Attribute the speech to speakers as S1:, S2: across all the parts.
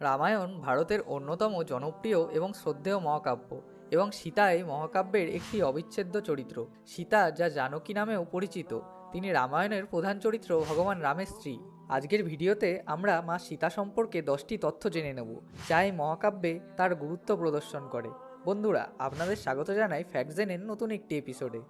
S1: রামায়ণ ভারতের অন্যতম জনপ্রিয় এবং শ্রদ্ধেয় মহাকাব্য এবং সীতা এই মহাকাব্যের একটি অবিচ্ছেদ্য চরিত্র। সীতা যা জানকী নামেও পরিচিত, তিনি রামায়ণের প্রধান চরিত্র ভগবান রামের স্ত্রী। আজকের ভিডিওতে আমরা মা সীতা সম্পর্কে দশটি তথ্য জেনে নেব, যা এই মহাকাব্যে তার গুরুত্ব প্রদর্শন করে। বন্ধুরা, আপনাদের স্বাগত জানাই ফ্যাক্টজেনের নতুন একটি এপিসোডে।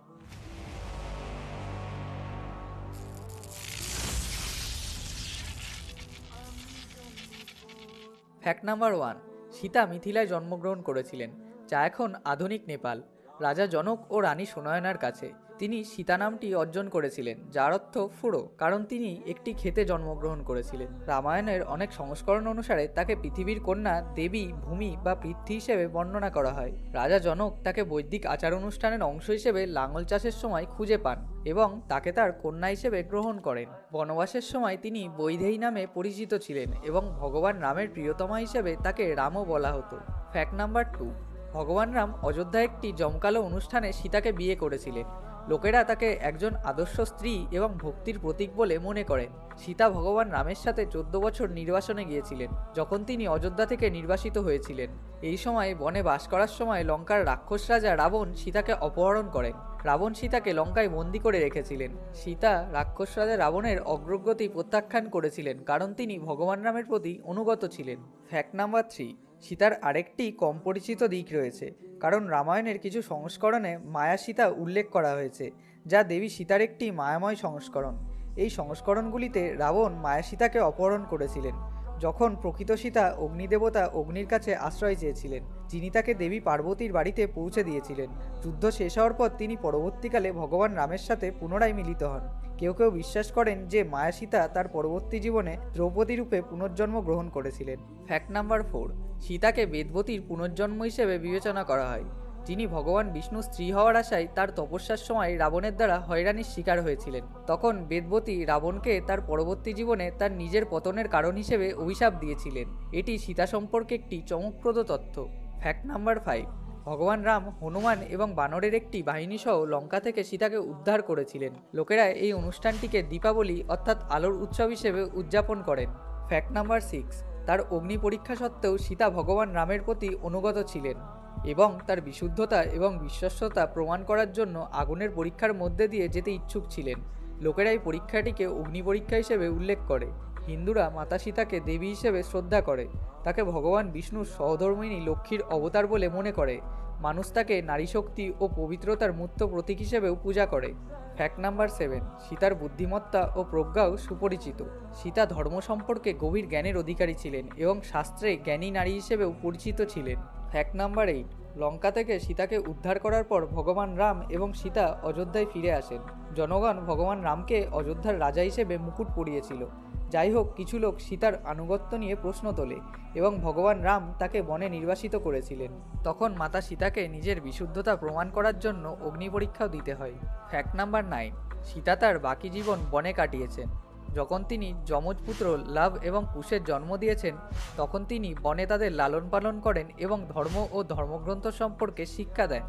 S1: ফ্যাক্ট নাম্বার ওয়ান সীতা মিথিলায় জন্মগ্রহণ করেছিলেন, যা এখন আধুনিক নেপাল। রাজা জনক ও রানী সুনয়নার কাছে। তিনি সীতা নামটি অর্জন করেছিলেন, যার অর্থ ফুড়ো, কারণ তিনি একটি ক্ষেতে জন্মগ্রহণ করেছিলেন। রামায়ণের অনেক সংস্করণ অনুসারে তাকে পৃথিবীর কন্যা, দেবী, ভূমি বা পৃথ্বী হিসেবে বর্ণনা করা হয়। রাজা জনক তাকে বৈদিক আচার অনুষ্ঠানের অংশ হিসেবে লাঙল চাষের সময় খুঁজে পান এবং তাকে তার কন্যা হিসেবে গ্রহণ করেন। বনবাসের সময় তিনি বৈদেহী নামে পরিচিত ছিলেন এবং ভগবান রামের প্রিয়তমা হিসেবে তাকে রামও বলা হতো। ফ্যাক্ট নাম্বার টু ভগবান রাম অযোধ্যা একটি জমকালো অনুষ্ঠানে সীতাকে বিয়ে করেছিলেন। লোকেরা তাকে একজন আদর্শ স্ত্রী এবং ভক্তির প্রতীক বলে মনে করেন। সীতা ভগবান রামের সাথে চোদ্দ বছর নির্বাসনে গিয়েছিলেন, যখন তিনি অযোধ্যা থেকে নির্বাসিত হয়েছিলেন। এই সময় বনে বাস করার সময় লঙ্কার রাক্ষস রাজা রাবণ সীতাকে অপহরণ করেন। রাবণ সীতাকে লঙ্কায় বন্দি করে রেখেছিলেন। সীতা রাক্ষস রাজা রাবণের অগ্রগতি প্রত্যাখ্যান করেছিলেন, কারণ তিনি ভগবান রামের প্রতি অনুগত ছিলেন। ফ্যাক্ট নাম্বার থ্রি সীতার আরেকটি কম পরিচিত দিক রয়েছে। কারণ রামায়ণের কিছু সংস্করণে মায়া সীতা উল্লেখ করা হয়েছে, যা দেবী সীতার একটি মায়াময় সংস্করণ। এই সংস্করণগুলিতে রাবণ মায়া সীতাকে অপহরণ করেছিলেন। যখন প্রকৃত সীতা অগ্নিদেবতা অগ্নির কাছে আশ্রয় চেয়েছিলেন, যিনি তাকে দেবী পার্বতীর বাড়িতে পৌঁছে দিয়েছিলেন। যুদ্ধ শেষ হওয়ার পর তিনি পরবর্তীকালে ভগবান রামের সাথে পুনরায় মিলিত হন। কেউ কেউ বিশ্বাস করেন যে মায়া সীতা তার পরবর্তী জীবনে দ্রৌপদী রূপে পুনর্জন্ম গ্রহণ করেছিলেন। ফ্যাক্ট নাম্বার ফোর সীতাকে বেদবতীর পুনর্জন্ম হিসেবে বিবেচনা করা হয়। যিনি ভগবান বিষ্ণু স্ত্রী হওয়ার আশায় তার তপস্যার সময় রাবণের দ্বারা হয়রানির শিকার হয়েছিলেন। তখন বেদবতী রাবণকে তার পরবর্তী জীবনে তার নিজের পতনের কারণ হিসেবে অভিশাপ দিয়েছিলেন। এটি সীতা সম্পর্কে একটি চমকপ্রদ তথ্য। ফ্যাক্ট নাম্বার ফাইভ ভগবান রাম, হনুমান এবং বানরের একটি বাহিনী সহ লঙ্কা থেকে সীতাকে উদ্ধার করেছিলেন। লোকেরা এই অনুষ্ঠানটিকে দীপাবলি অর্থাৎ আলোর উৎসব হিসেবে উদযাপন করেন। ফ্যাক্ট নাম্বার সিক্স তার অগ্নি পরীক্ষা সত্ত্বেও সীতা ভগবান রামের প্রতি অনুগত ছিলেন। এবং তার বিশুদ্ধতা এবং বিশ্বস্ততা প্রমাণ করার জন্য আগুনের পরীক্ষার মধ্যে দিয়ে যেতে ইচ্ছুক ছিলেন। লোকেরা এই পরীক্ষাটিকে অগ্নি পরীক্ষা হিসেবে উল্লেখ করে। হিন্দুরা মাতা সীতাকে দেবী হিসেবে শ্রদ্ধা করে। তাকে ভগবান বিষ্ণুর সহধর্মিনী লক্ষ্মীর অবতার বলে মনে করে। মানুষ তাকে নারী শক্তি ও পবিত্রতার মূর্ত প্রতীক হিসেবেও পূজা করে। ফ্যাক্ট নাম্বার সেভেন সীতার বুদ্ধিমত্তা ও প্রজ্ঞাও সুপরিচিত। সীতা ধর্ম সম্পর্কে গভীর জ্ঞানের অধিকারী ছিলেন এবং শাস্ত্রে জ্ঞানী নারী হিসেবেও পরিচিত ছিলেন। ফ্যাক্ট নাম্বার এইট লঙ্কা থেকে সীতাকে উদ্ধার করার পর ভগবান রাম এবং সীতা অযোধ্যায় ফিরে আসেন। জনগণ ভগবান রামকে অযোধ্যার রাজা হিসেবে মুকুট পরিয়েছিল। যাই হোক, কিছু লোক সীতার আনুগত্য নিয়ে প্রশ্ন তোলে এবং ভগবান রাম তাকে বনে নির্বাসিত করেছিলেন। তখন মাতা সীতাকে নিজের বিশুদ্ধতা প্রমাণ করার জন্য অগ্নি পরীক্ষাও দিতে হয়। ফ্যাক্ট নাম্বার নাইন, সীতা তার বাকি জীবন বনে কাটিয়েছেন। যখন তিনি যমজ পুত্র লাভ এবং কুশের জন্ম দিয়েছেন, তখন তিনি বনে তাদের লালন পালন করেন এবং ধর্ম ও ধর্মগ্রন্থ সম্পর্কে শিক্ষা দেন।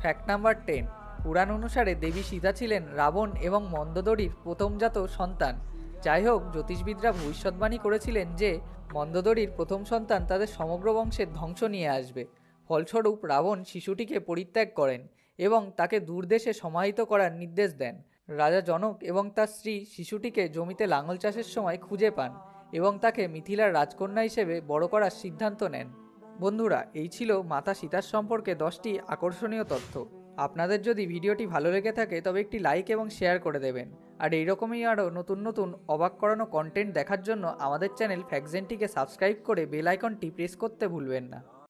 S1: ফ্যাক্ট নাম্বার টেন পুরাণ অনুসারে দেবী সীতা ছিলেন রাবণ এবং মন্দদরির প্রথমজাত সন্তান। যাই হোক, জ্যোতিষবিদরা ভবিষ্যৎবাণী করেছিলেন যে, মন্দদরির প্রথম সন্তান তাদের সমগ্র বংশের ধ্বংস নিয়ে আসবে। ফলস্বরূপ রাবণ শিশুটিকে পরিত্যাগ করেন এবং তাকে দূরদেশে সমাহিত করার নির্দেশ দেন। রাজা জনক এবং তার স্ত্রী শিশুটিকে জমিতে লাঙল চাষের সময় খুঁজে পান এবং তাকে মিথিলার রাজকন্যা হিসেবে বড় করার সিদ্ধান্ত নেন। বন্ধুরা, এই ছিল মাতা সীতার সম্পর্কে দশটি আকর্ষণীয় তথ্য। আপনাদের যদি ভিডিওটি ভালো লেগে থাকে, তবে একটি লাইক এবং শেয়ার করে দেবেন। আর এইরকমই আরও নতুন নতুন অবাক করানো কন্টেন্ট দেখার জন্য আমাদের চ্যানেল ফ্যাকজেনটিকে সাবস্ক্রাইব করে বেল আইকনটি প্রেস করতে ভুলবেন না।